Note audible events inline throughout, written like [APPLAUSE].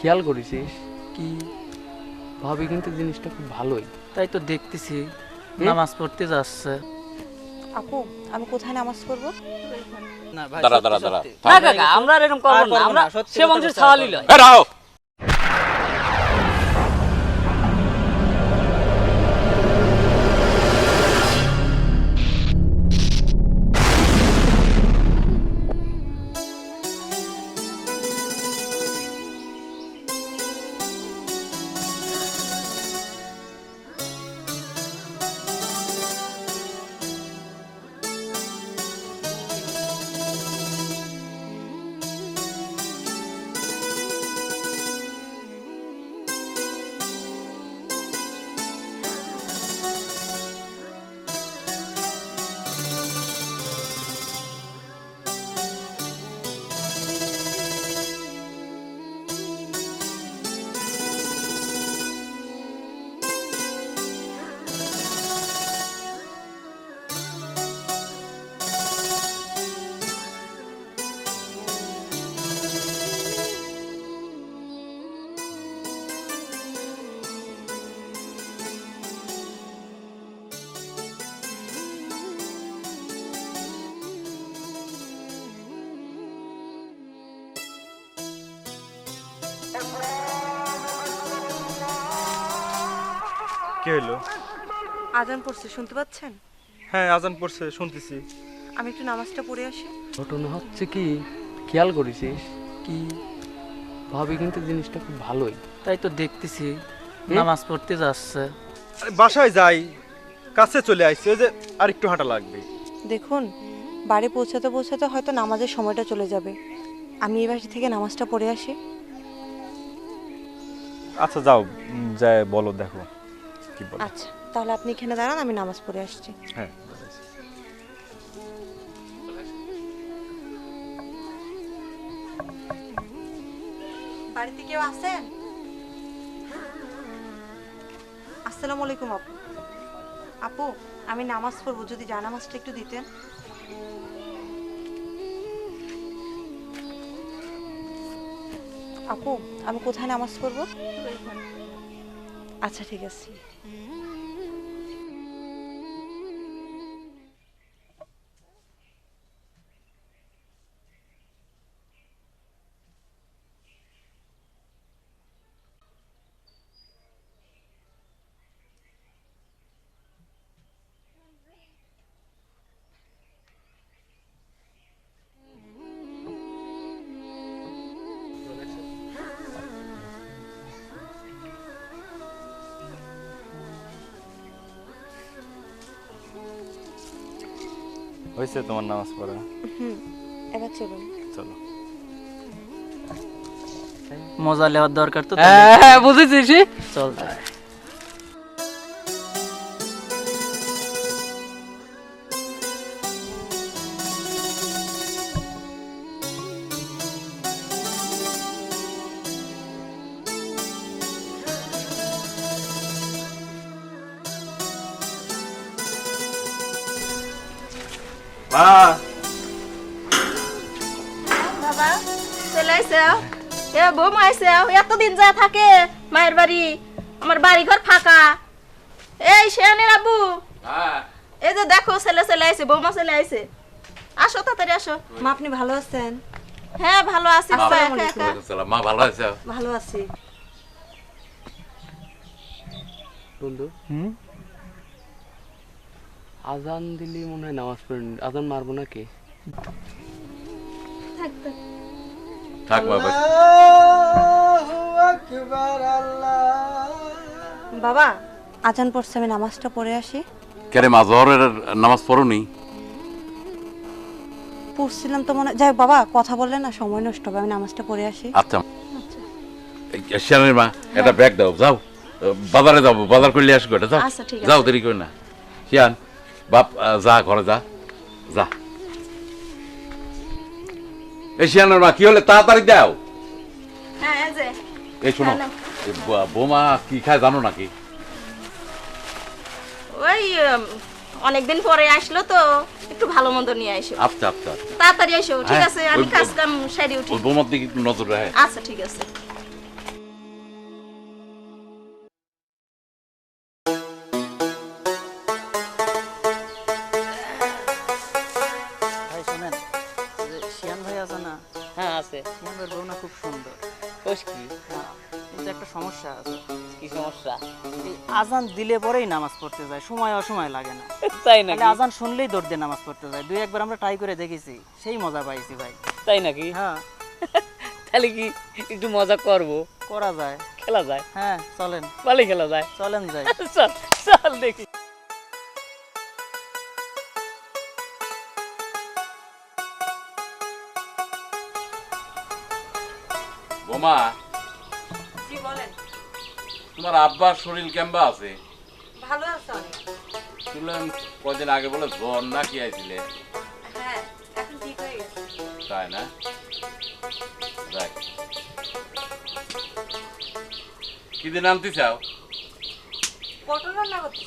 খেয়াল করেছিস? কি? ভাবি কিন্তু জিনিসটা খুব ভালোই। তাই তো দেখতেছি। নামাজ পড়তে যাচ্ছে। আপু আমি কোথায় নামাজ পড়ব? না ভাই দাঁড়া দাঁড়া দাঁড়া। না কাকা আমরা এরকম করব না। আমরা সে মানুষের ছাওয়ালি লয় কি হইল? আজান পড়ছে শুনতে পাচ্ছেন? হ্যাঁ আজান পড়ছে শুনতেছি। আমি একটু নামাজটা পড়ে আসি। ঘটনা হচ্ছে কি খেয়াল করেছিস কি ভাবি কিন্তু জিনিসটা খুব ভালোই। তাই তো দেখতেছি নামাজ পড়তে যাচ্ছে। আরে বাসায় যাই কাছে চলে আইছি ওই যে আর একটু হাঁটা লাগবে। দেখুন বাড়ি পৌঁছাতে পৌঁছাতে হয়তো নামাজের সময়টা চলে যাবে। আমি এই বাসা থেকে নামাজটা পড়ে আসি। আচ্ছা যাও যাই বলো দেখো। কি বলো? আচ্ছা তাহলে আপনি এখানে দাঁড়ান আমি নামাজ পড়ে আসছি। হ্যাঁ। বাড়িতে কেউ আছেন? আসসালামু আলাইকুম আপু। আপু আমি নামাজ পড়ব যদি জানামাজটা একটু দিতেন। আপু আমি কোথায় নামাজ পড়ব? আচ্ছা ঠিক আছে। হয়েছে তোমার নামাজ পড়া? হুম এবার চলুন চলো। মজা নেওয়ার দরকার তো তাই। হ্যাঁ বুঝেছিস চল। বাবা। চলে আইসে এ বৌমা আইসে এতদিন যা থাকে মায়ের বাড়ি আমার বাড়ি ঘর ফাঁকা। এই শেয়ানের আব্বু। এই যে দেখো ছেলে ছেলে আইছে বৌমা ছেলে আইছে। আসো তাড়াতাড়ি আসো। মা আপনি ভালো আছেন? হ্যাঁ ভালো আছি মা ভালো আছে ভালো আছি। বন্ধু। হুম? আজান দিলে মনে হয় নামাজ পড়ে আজান মারবো নাকি? থাক বাবা। বাবা আজান পড়ছে আমি নামাজটা পড়ে আসি। কেরে মা জহরের নামাজ পড়নি? পড়ছিলাম তো মনে যাই হোক বাবা কথা বললেন না সময় নষ্ট হবে আমি নামাজটা পড়ে আসি। আচ্ছা। এই শিয়ানের মা এটা ব্যাগ দাও যাও। বাজারে যাব বাজার করলে আসব এটা যাও। আচ্ছা, ঠিক আছে। যাও দেরি করে না। শিয়ান বাপ যা ঘরে যা। যা। এই শিয়ানের মা কি হলে? তাড়াতাড়ি দাও। হ্যাঁ এই শোনো বৌমা কি খায় জানো নাকি? ওই অনেকদিন পরে আসলো তো একটু ভালো মন্দ নিয়ে আইসো আচ্ছা আচ্ছা আচ্ছা। তাড়াতাড়ি আইসো ঠিক হ্যাঁ, আছে আমি কাজ কাম সেরে উঠি। বৌমার দিকে একটু নজর রাখে। আচ্ছা ঠিক আছে। কোষ কি? কিন্তু একটা সমস্যা আছে। কি সমস্যা? এই আজান দিলে পরেই নামাজ পড়তে যায় সময় অসময় লাগে না। তাই নাকি? আজান শুনলেই দৌড় দিয়ে নামাজ পড়তে যায়। দুই একবার আমরা ট্রাই করে দেখেছি সেই মজা পাইছি ভাই। তাই নাকি? হ্যাঁ। [LAUGHS] তাহলে কি একটু মজা করব? করা যায়। খেলা যায়? হ্যাঁ চলেন। ভালোই খেলা যায়। চলেন যাই। [LAUGHS] চল চল দেখি। বোমা। জি বলেন। তোমার আব্বার শরীর কেমবা আছে? ভালো আছে শুনলাম কদিন আগে বলে জ্বর না কি আইছিলে। হ্যাঁ এখন ঠিক হয়ে গেছে। তাই না? দেখ। কি দিন আনতে চাও? পটল রান্না করতে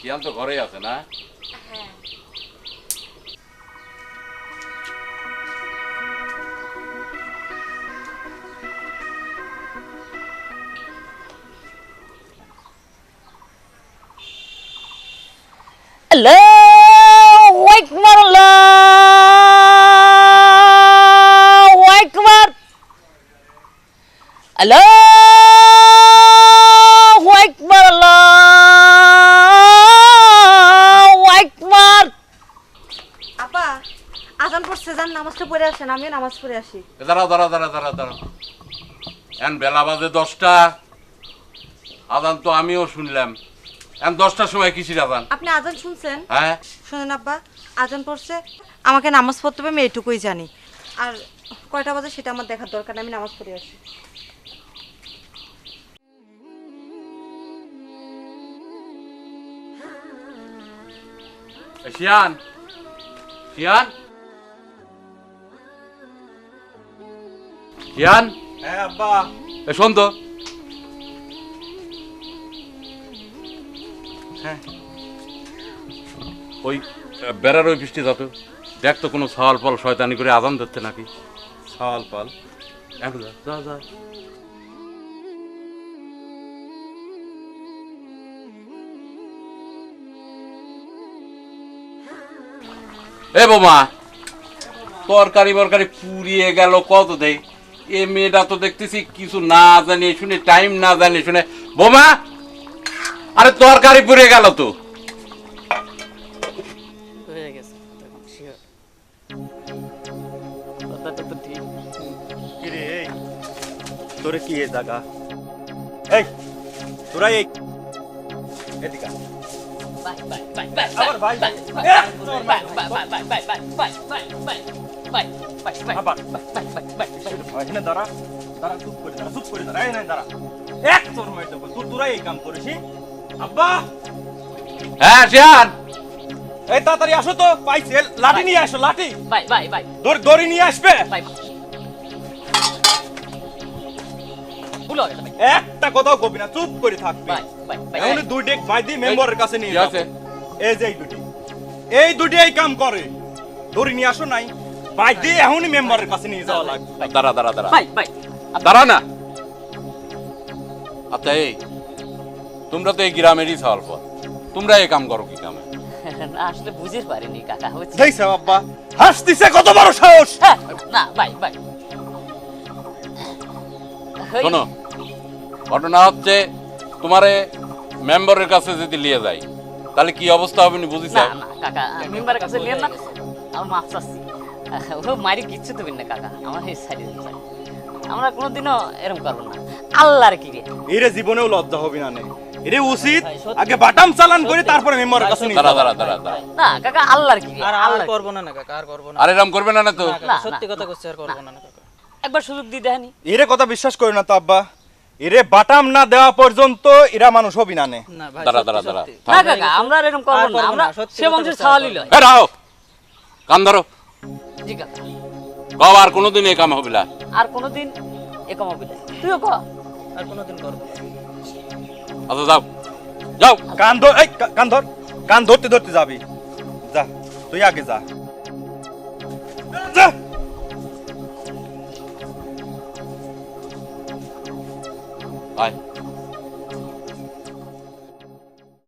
কি তো ঘরেই আছে না? Allahu Akbar Allahu Akbar Allahu Akbar Allahu Akbar আপা আজান পড়ছে যান নামাজটা পড়ে আসেন আমিও নামাজ পড়ে আসি দাঁড়াও দাঁড়াও দাঁড়াও দাঁড়াও দাঁড়াও। এখন বেলা বাজে দশটা। আদান তো আমিও শুনলাম। এখন দশটার সময় কিসির আদান আপনি আজান শুনছেন? হ্যাঁ। শুনেন আব্বা আজান পড়ছে। আমাকে নামাজ পড়তে হবে আমি এটুকুই জানি। আর কয়টা বাজে সেটা আমার দেখার দরকার নেই আমি নামাজ পড়ে আসি। শিয়ান শিয়ান। শিয়ান। হ্যাঁ আব্বা। শোন তো। হ্যাঁ। ওই বেড়ার ওই বৃষ্টি যত দেখ তো কোনো সওয়াল ফল শয়তানি করে আদান ধরতে নাকি? সাল পাল? যা, এ বোমা তরকারি বরকারি পুড়িয়ে গেল কত দেই এ মেয়েটা তো দেখতেছি কিছু না জানিয়ে শুনে টাইম না জানিয়ে শুনে। বোমা আরে তরকারি পুড়ে গেল তো তোরে কি জায়গা এই তোরা এই এদিকে দাঁড়া দাঁড়া চুপ করে দাঁড়া চুপ করে দাঁড়া এই না দাঁড়া এক তোর মাইট তোর তোরা এই কাম করেছিস আব্বা! হ্যাঁ শিয়ান! এই তাড়াতাড়ি আসো তো। পাইছি এ, লাঠি নিয়ে আসো লাঠি। bye bye bye দড়ি দড়ি নিয়ে আসবে? bye ভুল একটা কথাও কবি না চুপ করে থাকবি। bye bye এমনি দুই ডেক ভাই দি মেম্বারের কাছে নিয়ে যাও। আছে? এই যে এই দুটি। এই দুটি এই কাম করে। দড়ি নিয়ে আসো নাই। ভাই দি এখনই মেম্বারের কাছে নিয়ে যাওয়া লাগবে। দাঁড়া দাঁড়া দাঁড়া। bye bye দাঁড়া না। আচ্ছা এই। তোমরা তো এই গ্রামেরই সওয়াল পথ তোমরা এই কাম করো কি কামে [LAUGHS] আসলে বুঝতে পারিনি কাকা হচ্ছে দেখছে বাবা হাসতিছে কত বড় সাহস! হ্যাঁ, না বাই বাই। শোনো ঘটনা হচ্ছে তোমারে মেম্বারের কাছে যদি নিয়ে যাই তাহলে কি অবস্থা হবে নি বুঝিস? না না কাকা মেম্বারের কাছে নিয়ে না। আমার মাফ চাচ্ছি। [LAUGHS] ও মারি কিচ্ছু দেবেন না কাকা আমার এই সাইডে আমরা কোনোদিনও এরকম করব না। আল্লাহর কি রে এরে জীবনেও লজ্জা হবে না নে। এরে উচিত। আগে বাটাম চালান করে তারপরে মেম্বারের কাছে নিয়ে দাঁড়া দাঁড়া দাঁড়া দাঁড়া। না কাকা আল্লাহর কি? আর কি? করব না না কাকা আর করব না। আর এরম করবে না না তো? সত্যি কথা করছি আর করব না না কাকা। একবার সুযোগ দিয়ে দেয়নি এরে কথা বিশ্বাস করে না তো আব্বা। এরে বাটাম না দেওয়া পর্যন্ত এরা মানুষ হবি না নে দাঁড়া দাঁড়া দাঁড়া না কাকা আমরা এরকম করব না। আমরা সে বলছি, ছাওয়ালি লয়। এ রাও কান ধরো। জি কাকা। কব আর কোনোদিন এই কাম হবে না। আর কোনোদিন এরকম হবে না। তুইও কর আর কোনোদিন করব আচ্ছা যাও। যাও। কান ধর এই কান ধর। কান ধরতে ধরতে যাবি। যা তুই আগে যা। যা। আয়।